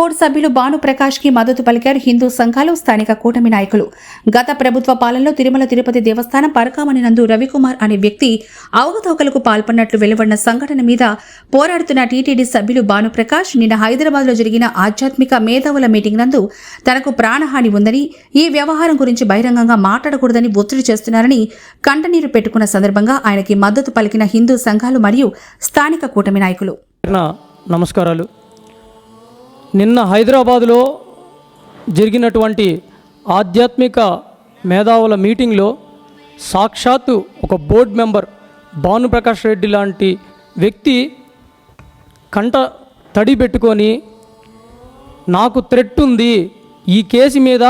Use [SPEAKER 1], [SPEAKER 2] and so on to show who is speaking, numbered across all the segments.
[SPEAKER 1] Board సభ్యులు భాను ప్రకాష్కి మద్దతు పలికారు హిందూ సంఘాలు స్థానిక కూటమి నాయకులు. గత ప్రభుత్వ పాలనలో తిరుమల తిరుపతి దేవస్థానం పరకామణి నందు రవికుమార్ అనే వ్యక్తి అవకతవకలకు పాల్పడినట్లు వెలువడిన సంఘటన మీద పోరాడుతున్న టీటీడీ సభ్యులు భాను ప్రకాష్ నిన్న హైదరాబాద్లో జరిగిన ఆధ్యాత్మిక మేధావుల మీటింగ్ నందు తనకు ప్రాణహాని ఉందని ఈ వ్యవహారం గురించి బహిరంగంగా మాట్లాడకూడదని ఒత్తిడి చేస్తున్నారని కంటనీరు పెట్టుకున్న సందర్భంగా ఆయనకి మద్దతు పలికిన హిందూ సంఘాలు మరియు స్థానిక కూటమి నాయకులు.
[SPEAKER 2] నమస్కారాలు. నిన్న హైదరాబాదులో జరిగినటువంటి ఆధ్యాత్మిక మేధావుల మీటింగ్లో సాక్షాత్తు ఒక బోర్డు మెంబర్ భానుప్రకాష్ రెడ్డి లాంటి వ్యక్తి కంట తడి పెట్టుకొని నాకు థ్రెట్ ఉంది ఈ కేసు మీద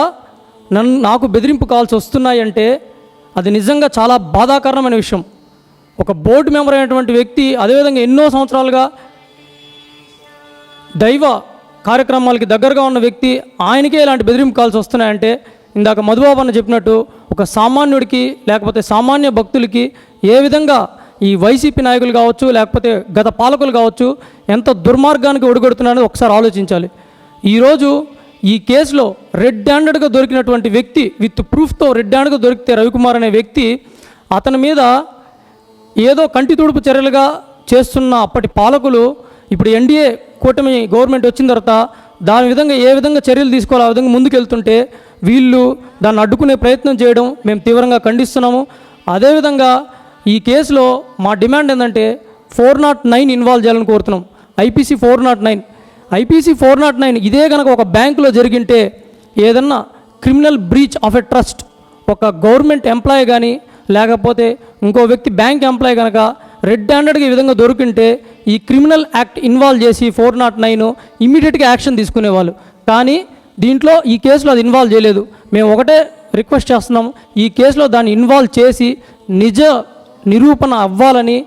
[SPEAKER 2] నన్ను నాకు బెదిరింపు కాల్స్ వస్తున్నాయంటే అది నిజంగా చాలా బాధాకరమైన విషయం. ఒక బోర్డు మెంబర్ అయినటువంటి వ్యక్తి అదేవిధంగా ఎన్నో సంవత్సరాలుగా దైవ కార్యక్రమాలకి దగ్గరగా ఉన్న వ్యక్తి ఆయనకే ఇలాంటి బెదిరింపు కాల్స్ వస్తున్నాయంటే ఇందాక మధుబాబు అన్న చెప్పినట్టు ఒక సామాన్యుడికి లేకపోతే సామాన్య భక్తులకి ఏ విధంగా ఈ వైసీపీ నాయకులు కావచ్చు లేకపోతే గత పాలకులు కావచ్చు ఎంత దుర్మార్గానికి ఒడిగొడుతున్నారో ఒకసారి ఆలోచించాలి. ఈరోజు ఈ కేసులో రెడ్ హ్యాండెడ్గా దొరికినటువంటి వ్యక్తి విత్ ప్రూఫ్తో రెడ్ హ్యాండ్గా దొరికితే రవికుమార్ అనే వ్యక్తి అతని మీద ఏదో కంటి తుడుపు చర్యలుగా చేస్తున్న అప్పటి పాలకులు ఇప్పుడు ఎన్డీఏ కూటమి గవర్నమెంట్ వచ్చిన తర్వాత దాని విధంగా ఏ విధంగా చర్యలు తీసుకోవాలి ఆ విధంగా ముందుకెళ్తుంటే వీళ్ళు దాన్ని అడ్డుకునే ప్రయత్నం చేయడం మేము తీవ్రంగా ఖండిస్తున్నాము. అదేవిధంగా ఈ కేసులో మా డిమాండ్ ఏంటంటే ఫోర్ నాట్ నైన్ ఇన్వాల్వ్ చేయాలని కోరుతున్నాం. IPC four nought nine. IPC four nought nine ఇదే కనుక ఒక బ్యాంకులో జరిగింటే ఏదన్నా criminal breach of a trust ఒక గవర్నమెంట్ ఎంప్లాయీ కానీ లేకపోతే ఇంకో వ్యక్తి బ్యాంక్ ఎంప్లాయీ కనుక రెడ్ హ్యాండెడ్గా ఈ విధంగా దొరికింటే ఈ క్రిమినల్ యాక్ట్ ఇన్వాల్వ్ చేసి ఫోర్ నాట్ నైన్ ఇమ్మీడియట్గా యాక్షన్ తీసుకునేవాళ్ళు. కానీ దీంట్లో ఈ కేసులో అది ఇన్వాల్వ్ చేయలేదు. మేము ఒకటే రిక్వెస్ట్ చేస్తున్నాం. ఈ కేసులో దాన్ని ఇన్వాల్వ్ చేసి నిజ నిరూపణ అవ్వాలని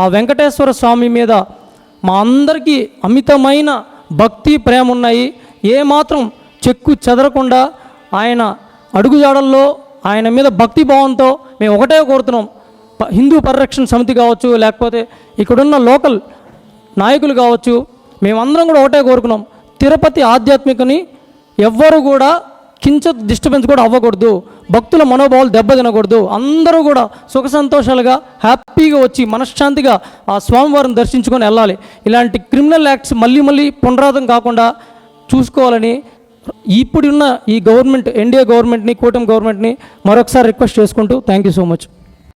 [SPEAKER 2] ఆ వెంకటేశ్వర స్వామి మీద మా అందరికీ అమితమైన భక్తి ప్రేమ ఉన్నాయి. ఏమాత్రం చెక్కు చెదరకుండా ఆయన అడుగుజాడల్లో ఆయన మీద భక్తి భావంతో మేము ఒకటే కోరుతున్నాం. హిందూ పరిరక్షణ సమితి కావచ్చు లేకపోతే ఇక్కడున్న లోకల్ నాయకులు కావచ్చు మేమందరం కూడా ఒకటే కోరుకున్నాం. తిరుపతి ఆధ్యాత్మికని ఎవ్వరు కూడా కించ డిస్టర్బెన్స్ కూడా అవ్వకూడదు. భక్తుల మనోభావాలు దెబ్బతినకూడదు. అందరూ కూడా సుఖ సంతోషాలుగా హ్యాపీగా వచ్చి మనశ్శాంతిగా ఆ స్వామివారిని దర్శించుకొని వెళ్ళాలి. ఇలాంటి క్రిమినల్ యాక్ట్స్ మళ్ళీ మళ్ళీ పునరావృతం కాకుండా చూసుకోవాలని ఇప్పుడున్న ఈ గవర్నమెంట్ ఎన్డీఏ గవర్నమెంట్ని కూటమి గవర్నమెంట్ని మరొకసారి రిక్వెస్ట్ చేసుకుంటూ థ్యాంక్ యూ సో మచ్.